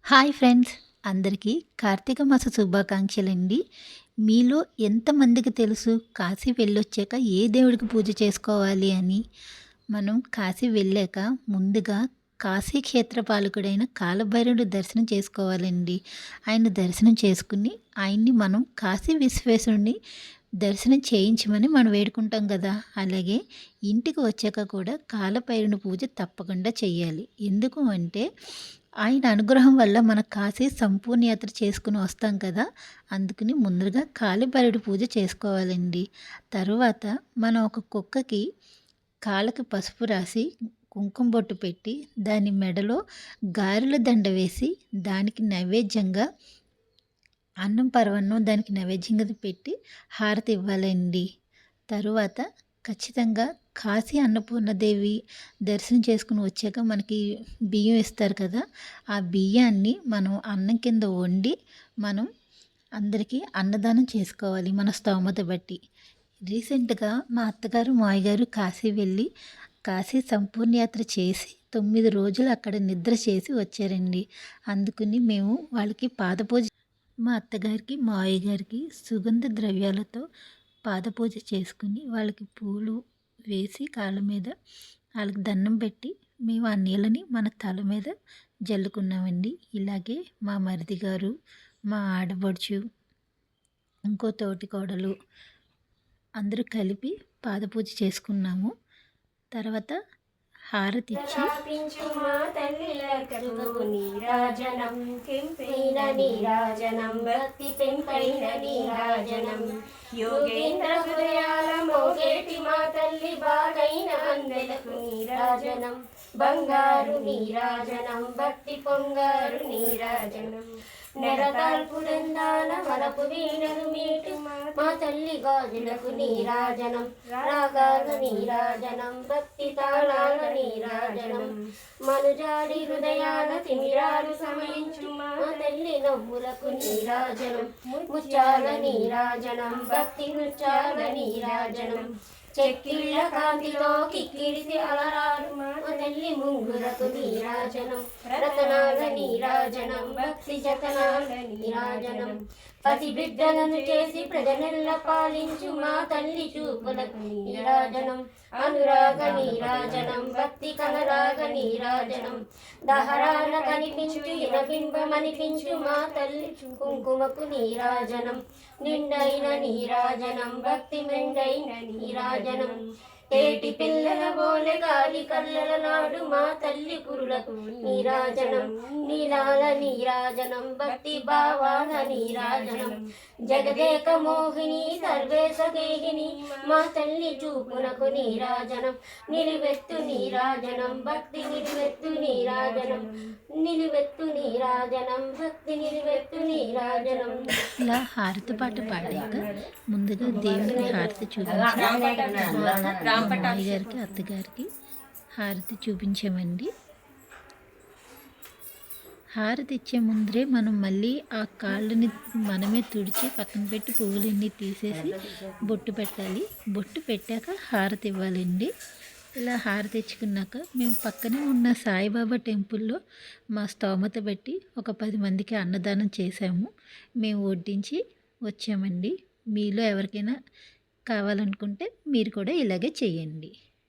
Hi friends అందరికీ కార్తీక మాస శుభాకాంక్షలండి. మీలో ఎంతమందికి తెలుసు కాశీ వెళ్ళొచ్చాక ఏ దేవుడికి పూజ చేసుకోవాలి అని? మనం కాశీ వెళ్ళాక ముందుగా కాశీ క్షేత్ర పాలకుడైన కాలభైరవుడి దర్శనం చేసుకోవాలండి. ఆయన దర్శనం చేసుకుని ఆయన్ని మనం కాశీ విశ్వేశ్వరుని దర్శనం చేయించమని మనం వేడుకుంటాం కదా. అలాగే ఇంటికి వచ్చాక కూడా కాలభైరుని పూజ తప్పకుండా చేయాలి ఎందుకు అంటే ఆయన అనుగ్రహం వల్ల మన కాశీ సంపూర్ణ యాత్ర చేసుకుని వస్తాం కదా. అందుకని ముందుగా కాలిబరుడు పూజ చేసుకోవాలండి. తరువాత మనం ఒక కుక్కకి కాళ్ళకి పసుపు రాసి కుంకుమ బొట్టు పెట్టి దాని మెడలో గారెల దండ వేసి దానికి నైవేద్యంగా అన్నం పరవన్నం దానికి నైవేద్యంగా పెట్టి హారతి ఇవ్వాలండి. తరువాత ఖచ్చితంగా కాశీ అన్నపూర్ణదేవి దర్శనం చేసుకుని వచ్చాక మనకి బియ్యం ఇస్తారు కదా ఆ బియ్యాన్ని మనం అన్నం కింద వండి మనం అందరికీ అన్నదానం చేసుకోవాలి మన స్తోమత బట్టి. రీసెంట్గా మా అత్తగారు మాయగారు కాశీ వెళ్ళి కాశీ సంపూర్ణ యాత్ర చేసి తొమ్మిది రోజులు అక్కడ నిద్ర చేసి వచ్చారండి. అందుకని మేము వాళ్ళకి పాదపూజ మా అత్తగారికి మావయ్య గారికి సుగంధ ద్రవ్యాలతో పాదపూజ చేసుకుని వాళ్ళకి పూలు వేసి కాళ్ళ మీద వాళ్ళకి దండం పెట్టి మేము ఆ నీళ్ళని మన తల మీద జల్లుకున్నామండి. ఇలాగే మా మరిది గారు మా ఆడబడుచు ఇంకో తోటి కోడలు అందరూ కలిపి పాదపూజ చేసుకున్నాము. తర్వాత హారతి నీరాజనం కెంపైన నీరాజనం భక్తి పెంపైన నీరాజనం. యోగేంద్ర హృదయాల మోగేటి మా తల్లి బాగైన అందెలకు నీరాజనం. బంగారు నీరాజనం భక్తి పొంగారు నీరాజనం. నెరతాల్పుడందాన మనపు వీణలు మీ తల్లిగా నిలకు నీరాజనం రాగాల నీరాజనం భక్తి తాళాల నీరాజనం మనుజాడి హృదయాల తిమిరాలు సమయించు మా తల్లి నవ్వులకు నీరాజనం ముచ్చాల నీరాజనం భక్తి ముచ్చాల నీరాజనం చెక్కిళ్ళ కాంతిలో కిక్కిడిసి అలరారు తల్లి ముంగురకు నీరాజనం. రతనాల నీరాజనం భక్తి జతనాల నీరాజనం. పసి బిడ్డలను చేసి ప్రజనెల్ల పాలించు మా తల్లి చూపులకు నీరాజనం. అనురాగ నీరాజనం భక్తి కనరాగ నీరాజనం. దహరాన కనిపించు ఇనబింబమనిపించు మా తల్లి కుంకుమకు నీరాజనం. నిండైన నీరాజనం భక్తి మెండైన నీరాజనం. gia đình. Ừ. ఏటి పిల్లల బోలె గాలి కల్లల నాడు మా తల్లి కురులకు నీరాజనం నీలాల నీరాజనం భక్తి భావాల నీరాజనం జగదేక మోహిని సర్వేశ గేహిని మా తల్లి చూపునకు నీరాజనం నిలువెత్తు నీరాజనం భక్తి నిలువెత్తు నీరాజనం నిలువెత్తు నీరాజనం భక్తి నిలువెత్తు నీరాజనం ఇలా హారతి పాట పాడాక ముందుగా దేవునికి హారతి చూపించాం. మామయ్య గారికి అత్తగారికి హారతి చూపించామండి. హారతి ఇచ్చే ముందరే మనం మళ్ళీ ఆ కాళ్ళని మనమే తుడిచి పక్కన పెట్టి పువ్వులన్నీ తీసేసి బొట్టు పెట్టాలి. బొట్టు పెట్టాక హారతి ఇవ్వాలండి. ఇలా హారతి ఇచ్చుకున్నాక మేము పక్కనే ఉన్న సాయిబాబా టెంపుల్లో మా స్తోమత బట్టి ఒక పది మందికి అన్నదానం చేశాము. మేము వడ్డించి వచ్చామండి. మీలో ఎవరికైనా కావాలనుకుంటే మీరు కూడా ఇలాగే చేయండి.